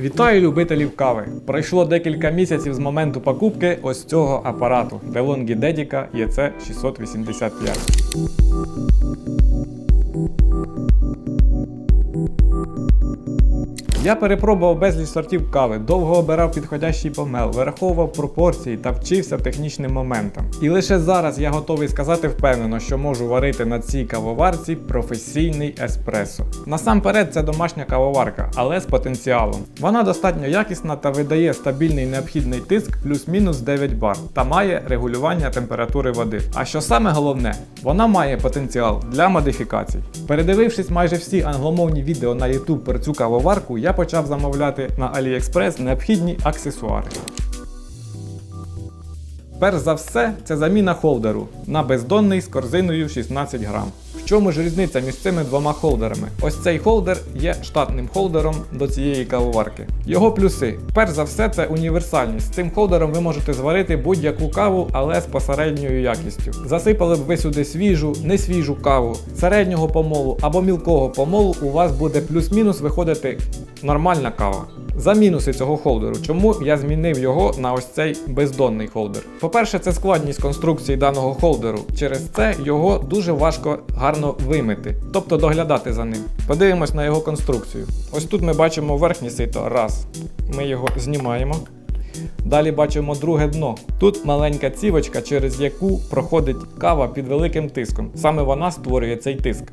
Вітаю любителів кави! Пройшло декілька місяців з моменту покупки ось цього апарату DeLonghi Dedica EC685. Я перепробував безліч сортів кави, довго обирав підходящий помел, вираховував пропорції та вчився технічним моментам. І лише зараз я готовий сказати впевнено, що можу варити на цій кавоварці професійний еспресо. Насамперед, це домашня кавоварка, але з потенціалом. Вона достатньо якісна та видає стабільний необхідний тиск плюс-мінус 9 бар та має регулювання температури води. А що саме головне, вона має потенціал для модифікацій. Передивившись майже всі англомовні відео на YouTube про цю кавоварку, я почав замовляти на AliExpress необхідні аксесуари. Перш за все, це заміна холдеру на бездонний з корзиною 16 грам. В чому ж різниця між цими двома холдерами? Ось цей холдер є штатним холдером до цієї кавоварки. Його плюси. Перш за все, це універсальність. З цим холдером ви можете зварити будь-яку каву, але з посередньою якістю. Засипали б ви сюди свіжу, не свіжу каву, середнього помолу або мілкого помолу, у вас буде плюс-мінус виходити нормальна кава. За мінуси цього холдеру, чому я змінив його на ось цей бездонний холдер. По-перше, це складність конструкції даного холдеру. Через це його дуже важко гарно вимити, тобто доглядати за ним. Подивимось на його конструкцію. Ось тут ми бачимо верхнє сито. Раз. Ми його знімаємо. Далі бачимо друге дно. Тут маленька цівочка, через яку проходить кава під великим тиском. Саме вона створює цей тиск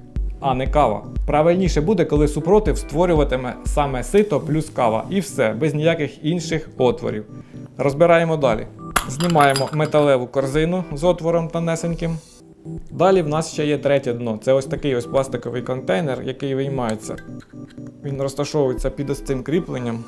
а не кава. Правильніше буде, коли супротив створюватиме саме сито плюс кава і все, без ніяких інших отворів. Розбираємо далі. Знімаємо металеву корзину з отвором тонесеньким. Далі в нас ще є третє дно. Це ось такий ось пластиковий контейнер, який виймається. Він розташовується під ось цим кріпленням.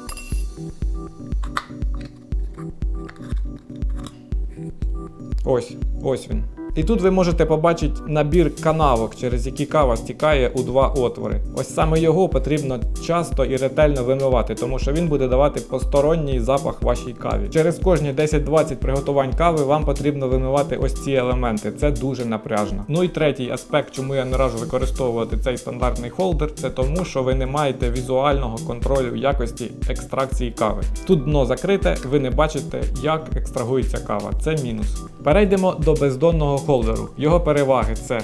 Ось, ось він. І тут ви можете побачити набір канавок, через які кава стікає у два отвори. Ось саме його потрібно часто і ретельно вимивати, тому що він буде давати посторонній запах вашій каві. Через кожні 10-20 приготувань кави вам потрібно вимивати ось ці елементи. Це дуже напряжно. Ну і третій аспект, чому я не раджу використовувати цей стандартний холдер, це тому, що ви не маєте візуального контролю якості екстракції кави. Тут дно закрите, ви не бачите, як екстрагується кава. Це мінус. Перейдемо до бездонного холдеру. Його переваги це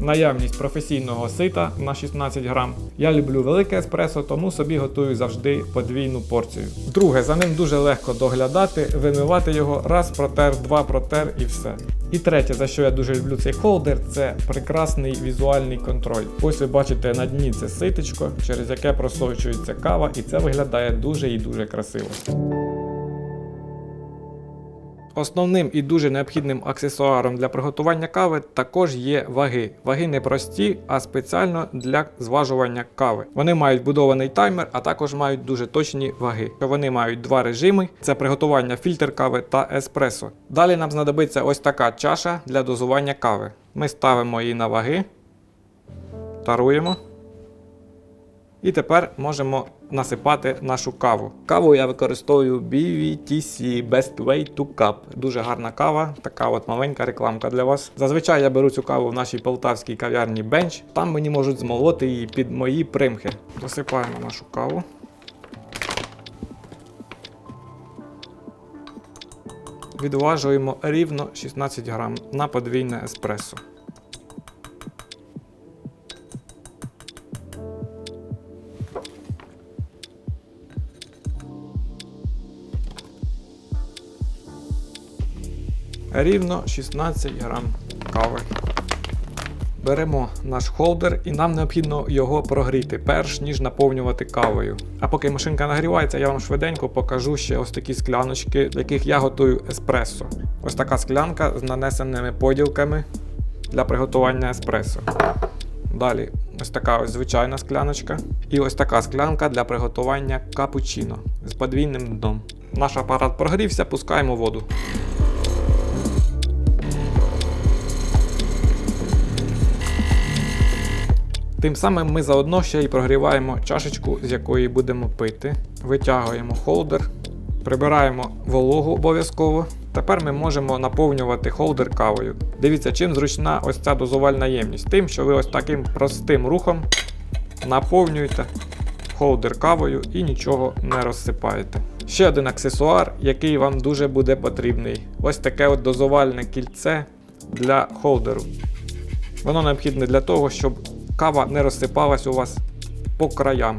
наявність професійного сита на 16 грам. Я люблю велике еспресо, тому собі готую завжди подвійну порцію. Друге, за ним дуже легко доглядати, вимивати його раз протер, два протер і все. І третє, за що я дуже люблю цей холдер, це прекрасний візуальний контроль. Ось ви бачите на дні це ситечко, через яке просочується кава, і це виглядає дуже і дуже красиво. Основним і дуже необхідним аксесуаром для приготування кави також є ваги. Ваги не прості, а спеціально для зважування кави. Вони мають будований таймер, а також мають дуже точні ваги. Вони мають два режими: це приготування фільтр кави та еспресо. Далі нам знадобиться ось така чаша для дозування кави. Ми ставимо її на ваги, таруємо. І тепер можемо насипати нашу каву. Каву я використовую BVTC Best Way to Cup. Дуже гарна кава, така от маленька рекламка для вас. Зазвичай я беру цю каву в нашій полтавській кав'ярні Bench. Там мені можуть змолоти її під мої примхи. Засипаємо нашу каву. Відважуємо рівно 16 грам на подвійне еспресо. Рівно 16 грам кави. Беремо наш холдер і нам необхідно його прогріти, перш ніж наповнювати кавою. А поки машинка нагрівається, я вам швиденько покажу ще ось такі скляночки, в яких я готую еспресо. Ось така склянка з нанесеними поділками для приготування еспресо. Далі ось така ось звичайна скляночка. І ось така склянка для приготування капучино з подвійним дном. Наш апарат прогрівся, пускаємо воду. Тим самим ми заодно ще й прогріваємо чашечку, з якої будемо пити. Витягуємо холдер, прибираємо вологу обов'язково. Тепер ми можемо наповнювати холдер кавою. Дивіться, чим зручна ось ця дозувальна ємність. Тим, що ви ось таким простим рухом наповнюєте холдер кавою і нічого не розсипаєте. Ще один аксесуар, який вам дуже буде потрібний. Ось таке от дозувальне кільце для холдеру. Воно необхідне для того, щоб кава не розсипалась у вас по краям.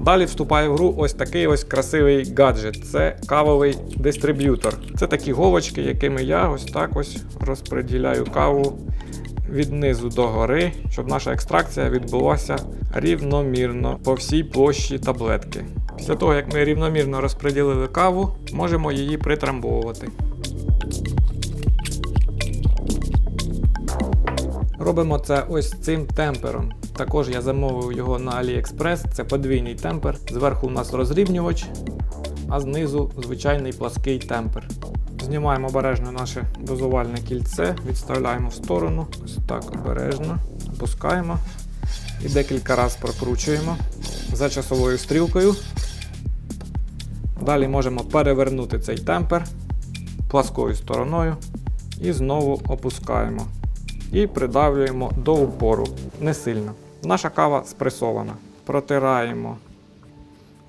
Далі вступає в гру ось такий ось красивий гаджет. Це кавовий дистриб'ютор. Це такі голочки, якими я ось так ось розподіляю каву від низу до гори, щоб наша екстракція відбулася рівномірно по всій площі таблетки. Після того, як ми рівномірно розподілили каву, можемо її притрамбовувати. Робимо це ось цим темпером. Також я замовив його на AliExpress. Це подвійний темпер. Зверху у нас розрівнювач, а знизу звичайний плаский темпер. Знімаємо обережно наше дозувальне кільце, відставляємо в сторону, ось так обережно, опускаємо і декілька разів прокручуємо за часовою стрілкою. Далі можемо перевернути цей темпер пласкою стороною і знову опускаємо. І придавлюємо до упору, не сильно. Наша кава спресована. Протираємо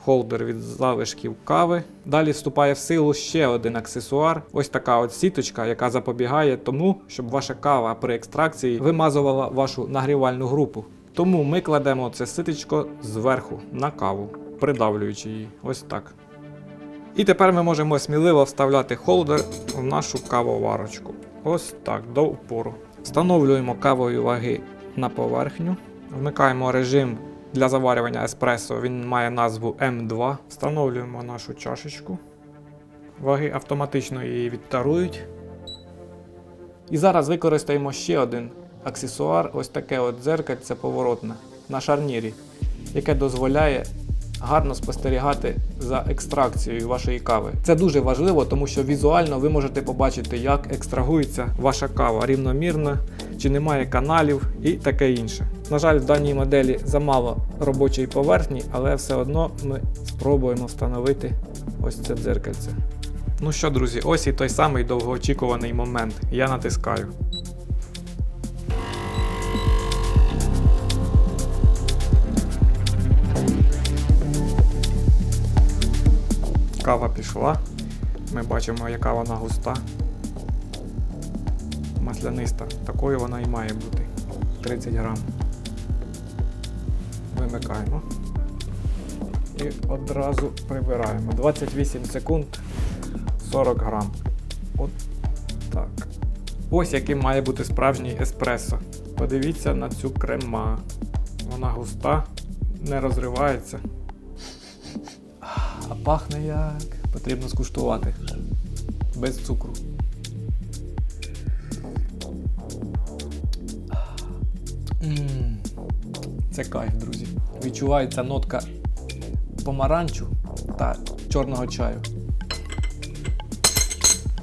холдер від залишків кави. Далі вступає в силу ще один аксесуар. Ось така от сіточка, яка запобігає тому, щоб ваша кава при екстракції вимазувала вашу нагрівальну групу. Тому ми кладемо це ситочко зверху на каву, придавлюючи її. Ось так. І тепер ми можемо сміливо вставляти холдер в нашу кавоварочку. Ось так, до упору. Встановлюємо кавові ваги на поверхню. Вмикаємо режим для заварювання еспресо. Він має назву М2. Встановлюємо нашу чашечку. Ваги автоматично її відтарують. І зараз використаємо ще один аксесуар, ось таке от дзеркальце поворотне на шарнірі, яке дозволяє гарно спостерігати за екстракцією вашої кави. Це дуже важливо, тому що візуально ви можете побачити, як екстрагується ваша кава рівномірно, чи немає каналів і таке інше. На жаль, в даній моделі замало робочої поверхні, але все одно ми спробуємо встановити ось це дзеркальце. Ну що, друзі, ось і той самий довгоочікуваний момент. Я натискаю. Кава пішла. Ми бачимо, яка вона густа. Масляниста. Такою вона і має бути. 30 грам. Вимикаємо. І одразу прибираємо. 28 секунд 40 грам. От так. Ось яким має бути справжній еспресо. Подивіться на цю крема. Вона густа, не розривається. Пахне як. Потрібно скуштувати. Без цукру. Це кайф, друзі. Відчувається нотка помаранчу та чорного чаю.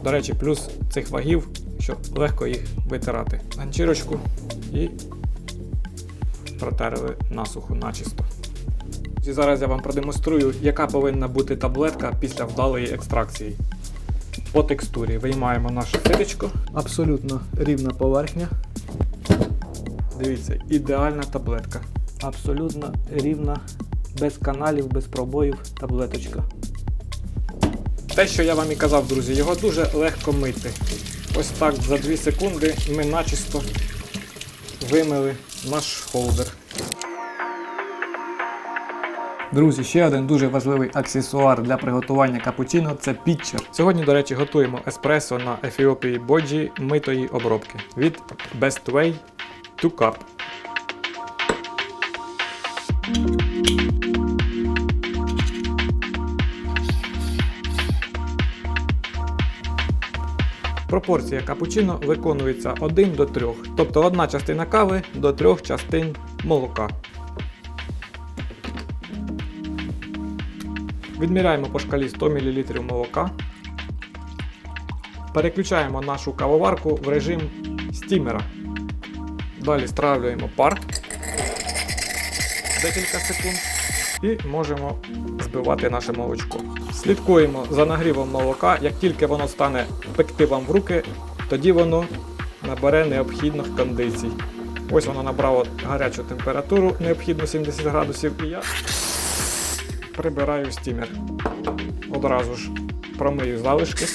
До речі, плюс цих вагів, що легко їх витирати. Ганчірочку і протерли насухо начисто. І зараз я вам продемонструю, яка повинна бути таблетка після вдалої екстракції. По текстурі виймаємо наше ситечко. Абсолютно рівна поверхня. Дивіться, ідеальна таблетка. Абсолютно рівна, без каналів, без пробоїв таблеточка. Те, що я вам і казав, друзі, його дуже легко мити. Ось так за 2 секунди ми начисто вимили наш холдер. Друзі, ще один дуже важливий аксесуар для приготування капучино це пітчер. Сьогодні, до речі, готуємо еспресо на Ефіопії Боджі митої обробки від Best Way to Cup. Пропорція капучино виконується 1 до 3, тобто одна частина кави до трьох частин молока. Відміряємо по шкалі 100 мл молока. Переключаємо нашу кавоварку в режим стімера. Далі стравлюємо пар декілька секунд і можемо збивати наше молочко. Слідкуємо за нагрівом молока. Як тільки воно стане пекти вам в руки, тоді воно набере необхідних кондицій. Ось воно набрало гарячу температуру, необхідно 70 градусів, і я прибираю стімер. Одразу ж промию залишки.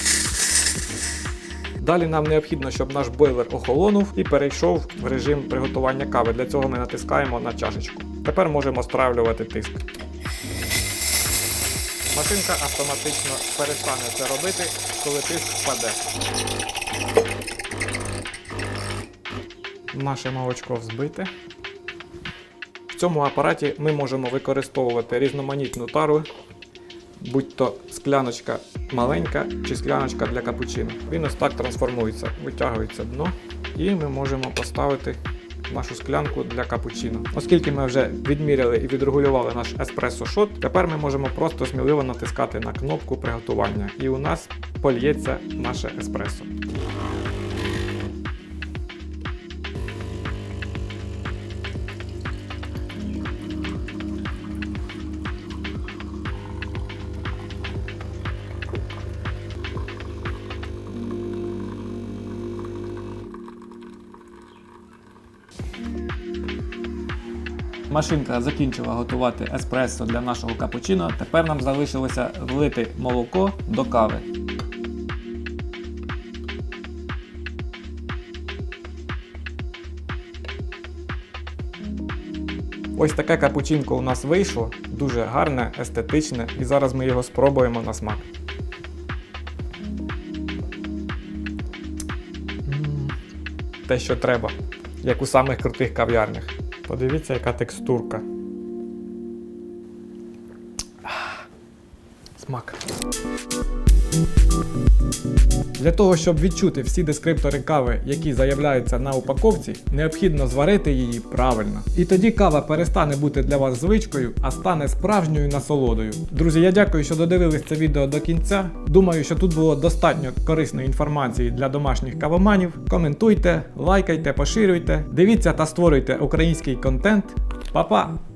Далі нам необхідно, щоб наш бойлер охолонув і перейшов в режим приготування кави. Для цього ми натискаємо на чашечку. Тепер можемо стравлювати тиск. Машинка автоматично перестане це робити, коли тиск впаде. Наше молочко взбите. В цьому апараті ми можемо використовувати різноманітну тару, будь то скляночка маленька чи скляночка для капучино. Він ось так трансформується, витягується дно, і ми можемо поставити нашу склянку для капучино. Оскільки ми вже відміряли і відрегулювали наш еспресо шот, тепер ми можемо просто сміливо натискати на кнопку приготування, і у нас польється наше еспресо. Машинка закінчила готувати еспресо для нашого капучино. Тепер нам залишилося влити молоко до кави. Ось таке капучинко у нас вийшло. Дуже гарне, естетичне, і зараз ми його спробуємо на смак. Те, що треба, як у самих крутих кав'ярнях. Подивіться, яка текстурка. Для того, щоб відчути всі дескриптори кави, які заявляються на упаковці, необхідно зварити її правильно. І тоді кава перестане бути для вас звичкою, а стане справжньою насолодою. Друзі, я дякую, що додивились це відео до кінця. Думаю, що тут було достатньо корисної інформації для домашніх кавоманів. Коментуйте, лайкайте, поширюйте, дивіться та створюйте український контент. Па-па!